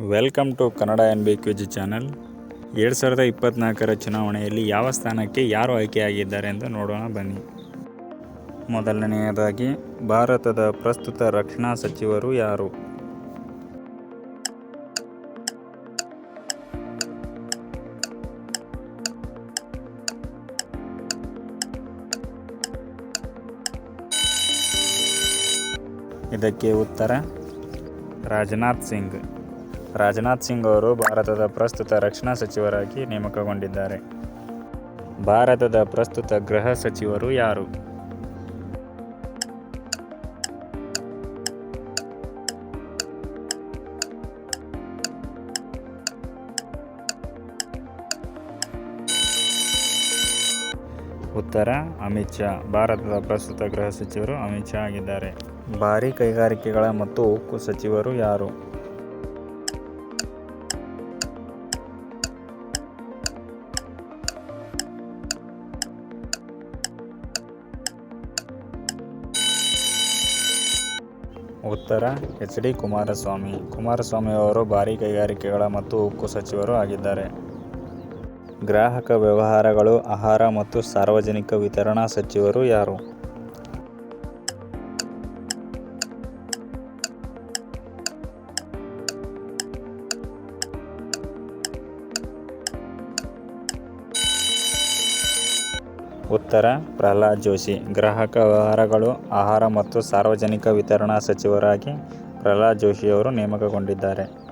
Welcome to Kannada N B quiz channel. ಎರಡು ಸಾವಿರದ ಇಪ್ಪತ್ತ್ನಾಲ್ಕರ ಚುನಾವಣೆಯಲ್ಲಿ ಯಾವ ಸ್ಥಾನಕ್ಕೆ ಯಾರು ಆಯ್ಕೆಯಾಗಿದ್ದಾರೆ ಎಂದು ನೋಡೋಣ ಬನ್ನಿ. ಮೊದಲನೆಯದಾಗಿ, ಭಾರತದ ಪ್ರಸ್ತುತ ರಕ್ಷಣಾ ಸಚಿವರು ಯಾರು? ಇದಕ್ಕೆ ಉತ್ತರ, ರಾಜನಾಥ್ ಸಿಂಗ್. ರಾಜನಾಥ್ ಸಿಂಗ್ ಅವರು ಭಾರತದ ಪ್ರಸ್ತುತ ರಕ್ಷಣಾ ಸಚಿವರಾಗಿ ನೇಮಕಗೊಂಡಿದ್ದಾರೆ. ಭಾರತದ ಪ್ರಸ್ತುತ ಗೃಹ ಸಚಿವರು ಯಾರು? ಉತ್ತರ, ಅಮಿತ್ ಶಾ. ಭಾರತದ ಪ್ರಸ್ತುತ ಗೃಹ ಸಚಿವರು ಅಮಿತ್ ಶಾ ಆಗಿದ್ದಾರೆ. ಭಾರೀ ಕೈಗಾರಿಕೆಗಳ ಮತ್ತು ಉಕ್ಕು ಸಚಿವರು ಯಾರು? ಉತ್ತರ, ಎಚ್. ಡಿ. ಕುಮಾರಸ್ವಾಮಿ. ಕುಮಾರಸ್ವಾಮಿ ಅವರು ಭಾರೀ ಕೈಗಾರಿಕೆಗಳ ಮತ್ತು ಉಕ್ಕು ಸಚಿವರು ಆಗಿದ್ದಾರೆ. ಗ್ರಾಹಕ ವ್ಯವಹಾರಗಳು, ಆಹಾರ ಮತ್ತು ಸಾರ್ವಜನಿಕ ವಿತರಣಾ ಸಚಿವರು ಯಾರು? ಉತ್ತರ ಪ್ರಹ್ಲಾದ್ ಜೋಶಿ. ಗ್ರಾಹಕ ವ್ಯವಹಾರಗಳು ಆಹಾರ ಮತ್ತು ಸಾರ್ವಜನಿಕ ವಿತರಣಾ ಸಚಿವರಾಗಿ ಪ್ರಹ್ಲಾದ್ ಜೋಶಿಯವರು ನೇಮಕಗೊಂಡಿದ್ದಾರೆ.